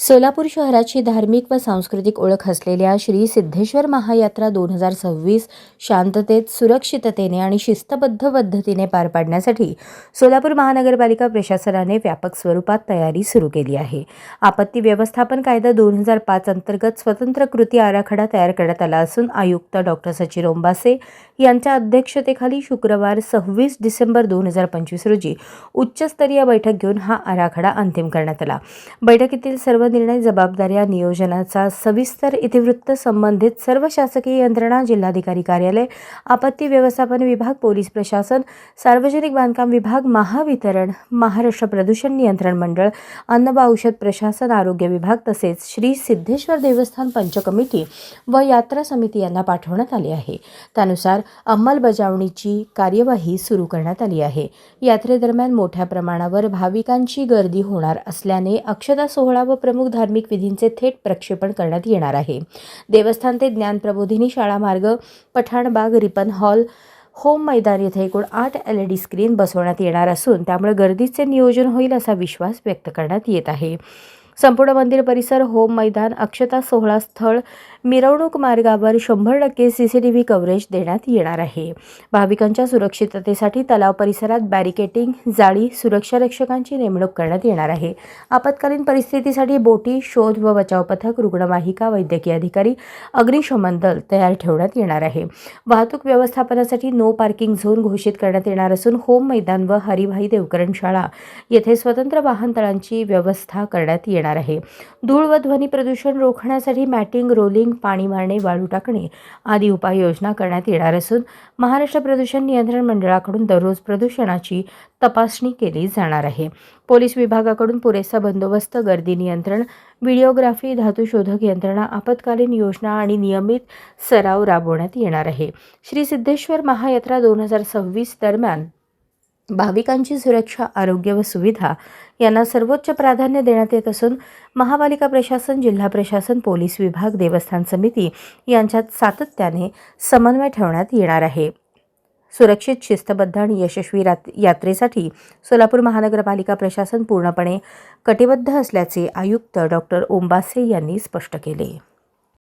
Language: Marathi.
सोलापूर शहराची धार्मिक व सांस्कृतिक ओळख असलेल्या श्री सिद्धेश्वर महायात्रा दोन हजार सव्वीस शांततेत सुरक्षिततेने आणि शिस्तबद्ध पद्धतीने पार पाडण्यासाठी सोलापूर महानगरपालिका प्रशासनाने व्यापक स्वरूपात तयारी सुरू केली आहे. आपत्ती व्यवस्थापन कायदा दोन हजार पाच अंतर्गत स्वतंत्र कृती आराखडा तयार करण्यात आला असून आयुक्त डॉक्टर सचिन ओंबासे यांच्या अध्यक्षतेखाली शुक्रवार सव्वीस डिसेंबर दोन हजार पंचवीस रोजी उच्चस्तरीय बैठक घेऊन हा आराखडा अंतिम करण्यात आला. बैठकीतील सर्व निर्णय जबाबदाऱ्या नियोजनाचा सविस्तर इतिवृत्त संबंधित सर्व शासकीय यंत्रणा जिल्हाधिकारी कार्यालय आपत्ती व्यवस्थापन विभाग पोलीस प्रशासन सार्वजनिक बांधकाम विभाग महावितरण महाराष्ट्र प्रदूषण नियंत्रण मंडळ अन्न व औषध प्रशासन आरोग्य विभाग तसेच श्री सिद्धेश्वर देवस्थान पंच कमिटी व यात्रा समिती यांना पाठवण्यात आले आहे. त्यानुसार अंमलबजावणीची कार्यवाही सुरू करण्यात आली आहे. यात्रेदरम्यान मोठ्या प्रमाणावर भाविकांची गर्दी होणार असल्याने अक्षता सोहळा व प्रमुख धार्मिक विधींचे थेट प्रक्षेपण करण्यात येणार आहे. देवस्थान ते ज्ञान प्रबोधिनी शाळा मार्ग पठाणबाग रिपन हॉल होम मैदान येथे एकूण आठ एल ई डी स्क्रीन बसवण्यात येणार असून त्यामुळे गर्दीचे नियोजन होईल असा विश्वास व्यक्त करण्यात येत आहे. संपूर्ण मंदिर परिसर होम मैदान अक्षता सोहळा स्थळ मिरवणूक मार्गावर शंभर टक्के C C T V coverage देण्यात येणार आहे. भाविकांच्या सुरक्षिततेसाठी तलाव परिसरात बॅरिकेटिंग जाळी सुरक्षा रक्षकांची नेमणूक करण्यात येणार आहे. आपत्कालीन परिस्थितीसाठी बोटी शोध व बचाव पथक रुग्णवाहिका वैद्यकीय अधिकारी अग्निशमन दल तयार ठेवण्यात येणार आहे. वाहतूक व्यवस्थापनासाठी नो पार्किंग झोन घोषित करण्यात येणार असून होम मैदान व हरिभाई देवकरण शाळा येथे स्वतंत्र वाहनतळांची व्यवस्था करण्यात येणार आहे. धूळ व ध्वनी प्रदूषण रोखण्यासाठी मॅटिंग रोलिंग पाणी मारणे वाळू टाकणे आदी उपाययोजना करण्यात येणार असून महाराष्ट्र प्रदूषण नियंत्रण मंडळाकडून दररोज प्रदूषणाची तपासणी केली जाणार आहे. पोलीस विभागाकडून पुरेसा बंदोबस्त गर्दी नियंत्रण व्हिडिओग्राफी धातू शोधक यंत्रणा आपत्कालीन योजना आणि नियमित सराव राबवण्यात येणार आहे. श्री सिद्धेश्वर महायात्रा दोन हजार सव्वीस दरम्यान भाविकांची सुरक्षा आरोग्य व सुविधा यांना सर्वोच्च प्राधान्य देण्यात येत असून महापालिका प्रशासन जिल्हा प्रशासन पोलीस विभाग देवस्थान समिती यांच्यात सातत्याने समन्वय ठेवण्यात येणार आहे. सुरक्षित शिस्तबद्ध आणि यशस्वी यात्रेसाठी सोलापूर महानगरपालिका प्रशासन पूर्णपणे कटिबद्ध असल्याचे आयुक्त डॉक्टर ओंबासे यांनी स्पष्ट केले.